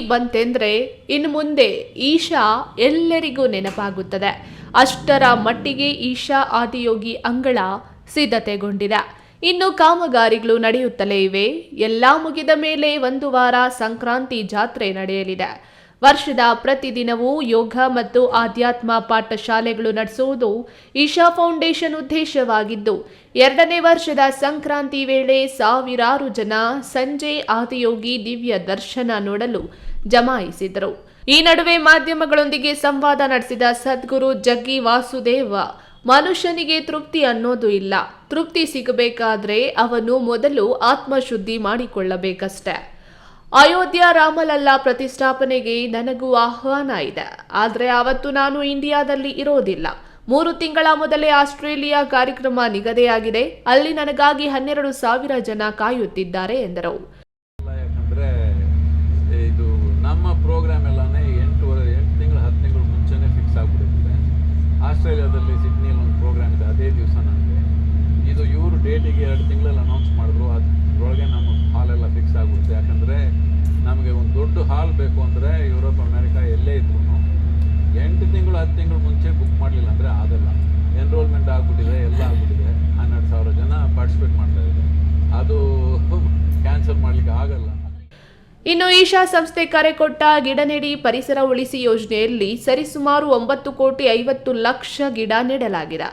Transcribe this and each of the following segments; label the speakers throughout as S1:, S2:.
S1: ಬಂತೆಂದ್ರೆ ಇನ್ನು ಮುಂದೆ ಈಶಾ ಎಲ್ಲರಿಗೂ ನೆನಪಾಗುತ್ತದೆ. ಅಷ್ಟರ ಮಟ್ಟಿಗೆ ಈಶಾ ಆದಿಯೋಗಿ ಅಂಗಳ ಸಿದ್ಧತೆಗೊಂಡಿದೆ. ಇನ್ನು ಕಾಮಗಾರಿಗಳು ನಡೆಯುತ್ತಲೇ ಇವೆ. ಎಲ್ಲ ಮುಗಿದ ಮೇಲೆ ಒಂದು ವಾರ ಸಂಕ್ರಾಂತಿ ಜಾತ್ರೆ ನಡೆಯಲಿದೆ. ವರ್ಷದ ಪ್ರತಿದಿನವೂ ಯೋಗ ಮತ್ತು ಆಧ್ಯಾತ್ಮ ಪಾಠಶಾಲೆಗಳು ನಡೆಸುವುದು ಈಶಾ ಫೌಂಡೇಶನ್ ಉದ್ದೇಶವಾಗಿದ್ದು, ಎರಡನೇ ವರ್ಷದ ಸಂಕ್ರಾಂತಿ ವೇಳೆ ಸಾವಿರಾರು ಜನ ಸಂಜೆ ಆದಿಯೋಗಿ ದಿವ್ಯ ದರ್ಶನ ನೋಡಲು ಜಮಾಯಿಸಿದರು. ಈ ನಡುವೆ ಮಾಧ್ಯಮಗಳೊಂದಿಗೆ ಸಂವಾದ ನಡೆಸಿದ ಸದ್ಗುರು ಜಗ್ಗಿ ವಾಸುದೇವ, ಮನುಷ್ಯನಿಗೆ ತೃಪ್ತಿ ಅನ್ನೋದು ಇಲ್ಲ. ತೃಪ್ತಿ ಸಿಗಬೇಕಾದ್ರೆ ಅವನು ಮೊದಲು ಆತ್ಮಶುದ್ಧಿ ಮಾಡಿಕೊಳ್ಳಬೇಕಷ್ಟೆ. ಅಯೋಧ್ಯ ರಾಮಲಲ್ಲಾ ಪ್ರತಿಷ್ಠಾಪನೆಗೆ ನನಗೂ ಆಹ್ವಾನ ಇದೆ. ಆದರೆ ಅವತ್ತು ನಾನು ಇಂಡಿಯಾದಲ್ಲಿ ಇರೋದಿಲ್ಲ. ಮೂರು ತಿಂಗಳ ಮೊದಲೇ ಆಸ್ಟ್ರೇಲಿಯಾ ಕಾರ್ಯಕ್ರಮ ನಿಗದಿಯಾಗಿದೆ. ಅಲ್ಲಿ ನನಗಾಗಿ ಹನ್ನೆರಡು ಸಾವಿರ ಜನ ಕಾಯುತ್ತಿದ್ದಾರೆ ಎಂದರು.
S2: ದೊಡ್ಡ ಹಾಲ್ ಬೇಕು ಅಂದರೆ ಯುರೋಪ್, ಅಮೇರಿಕಾ ಎಲ್ಲೇ ಇದ್ರು ಎಂಟು ತಿಂಗಳು, ಹತ್ತು ತಿಂಗಳು ಮುಂಚೆ ಬುಕ್ ಮಾಡಲಿಲ್ಲ ಅಂದರೆ ಆಗಲ್ಲ. ಎನ್ರೋಲ್ಮೆಂಟ್ ಆಗಿಬಿಟ್ಟಿದೆ, ಎಲ್ಲ ಆಗಿಬಿಟ್ಟಿದೆ ಹನ್ನೆರಡು ಸಾವಿರ ಜನ ಪಾರ್ಟಿಸಿಪೇಟ್ ಮಾಡ್ತಾ ಇದ್ದಾರೆ ಅದು ಕ್ಯಾನ್ಸಲ್ ಮಾಡಲಿಕ್ಕೆ ಆಗಲ್ಲ
S1: ಇನ್ನು ಈಶಾ ಸಂಸ್ಥೆ ಕರೆ ಕೊಟ್ಟ ಗಿಡ ನೆಡಿ ಪರಿಸರ ಉಳಿಸಿ ಯೋಜನೆಯಲ್ಲಿ ಸರಿಸುಮಾರು ಒಂಬತ್ತು ಕೋಟಿ ಐವತ್ತು ಲಕ್ಷ ಗಿಡ ನೆಡಲಾಗಿದೆ.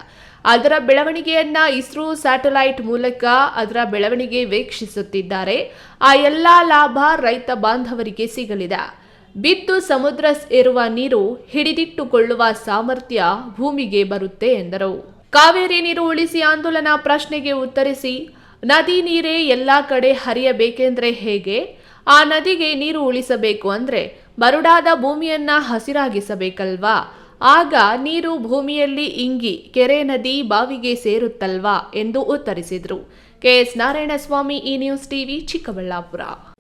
S1: ಅದರ ಬೆಳವಣಿಗೆಯನ್ನ ಇಸ್ರೋ ಸ್ಯಾಟಲೈಟ್ ಮೂಲಕ ಅದರ ಬೆಳವಣಿಗೆ ವೀಕ್ಷಿಸುತ್ತಿದ್ದಾರೆ. ಆ ಎಲ್ಲಾ ಲಾಭ ರೈತ ಬಾಂಧವರಿಗೆ ಸಿಗಲಿದೆ. ಬಿದ್ದು ಸಮುದ್ರ ಇರುವ ನೀರು ಹಿಡಿದಿಟ್ಟುಕೊಳ್ಳುವ ಸಾಮರ್ಥ್ಯ ಭೂಮಿಗೆ ಬರುತ್ತೆ ಎಂದರು. ಕಾವೇರಿ ನೀರು ಉಳಿಸಿ ಆಂದೋಲನ ಪ್ರಶ್ನೆಗೆ ಉತ್ತರಿಸಿ, ನದಿ ನೀರೇ ಎಲ್ಲಾ ಕಡೆ ಹರಿಯಬೇಕೆಂದ್ರೆ ಹೇಗೆ? ಆ ನದಿಗೆ ನೀರು ಉಳಿಸಬೇಕು ಅಂದ್ರೆ ಬರುಡಾದ ಭೂಮಿಯನ್ನ ಹಸಿರಾಗಿಸಬೇಕಲ್ವಾ? ಆಗ ನೀರು ಭೂಮಿಯಲ್ಲಿ ಇಂಗಿ ಕೆರೆ ನದಿ ಬಾವಿಗೆ ಸೇರುತ್ತಲ್ವಾ? ಎಂದು ಉತ್ತರಿಸಿದರು. ಕೆಎಸ್ ನಾರಾಯಣಸ್ವಾಮಿ, ಈ ನ್ಯೂಸ್ ಟಿವಿ ಚಿಕ್ಕಬಳ್ಳಾಪುರ.